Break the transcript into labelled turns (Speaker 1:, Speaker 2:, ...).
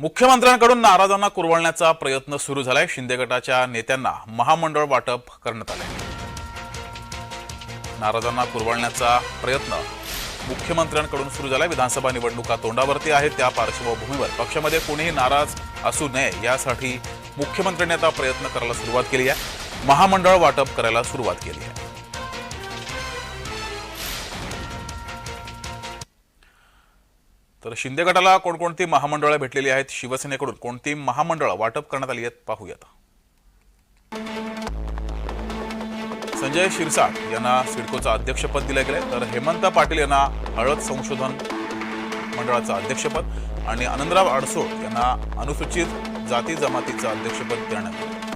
Speaker 1: मुख्यमंत्र्यांकडून नाराजांना कुरवळण्याचा प्रयत्न सुरू झालाय. शिंदे गटाच्या नेत्यांना महामंडळ वाटप करण्यात आले नाराजांना कुरवळण्याचा प्रयत्न मुख्यमंत्र्यांकडून सुरू झालाय. विधानसभा निवडणुका तोंडावरती आहेत. त्या पार्श्वभूमीवर पक्षामध्ये कोणीही नाराज असू नये यासाठी मुख्यमंत्र्यांनी आता प्रयत्न करायला सुरुवात केली आहे. महामंडळ वाटप करायला सुरुवात केली आहे. तर शिंदे गटाला कोणकोणती महामंडळं भेटलेली आहेत? शिवसेनेकडून कोणती महामंडळं वाटप करण्यात आली आहेत? पाहूयात. संजय शिरसाट यांना सिडकोचं अध्यक्षपद दिलं गेलंय. तर हेमंत पाटील यांना हळद संशोधन मंडळाचं अध्यक्षपद आणि आनंदराव अडसोड यांना अनुसूचित जाती जमातीचं अध्यक्षपद देण्यात आलं.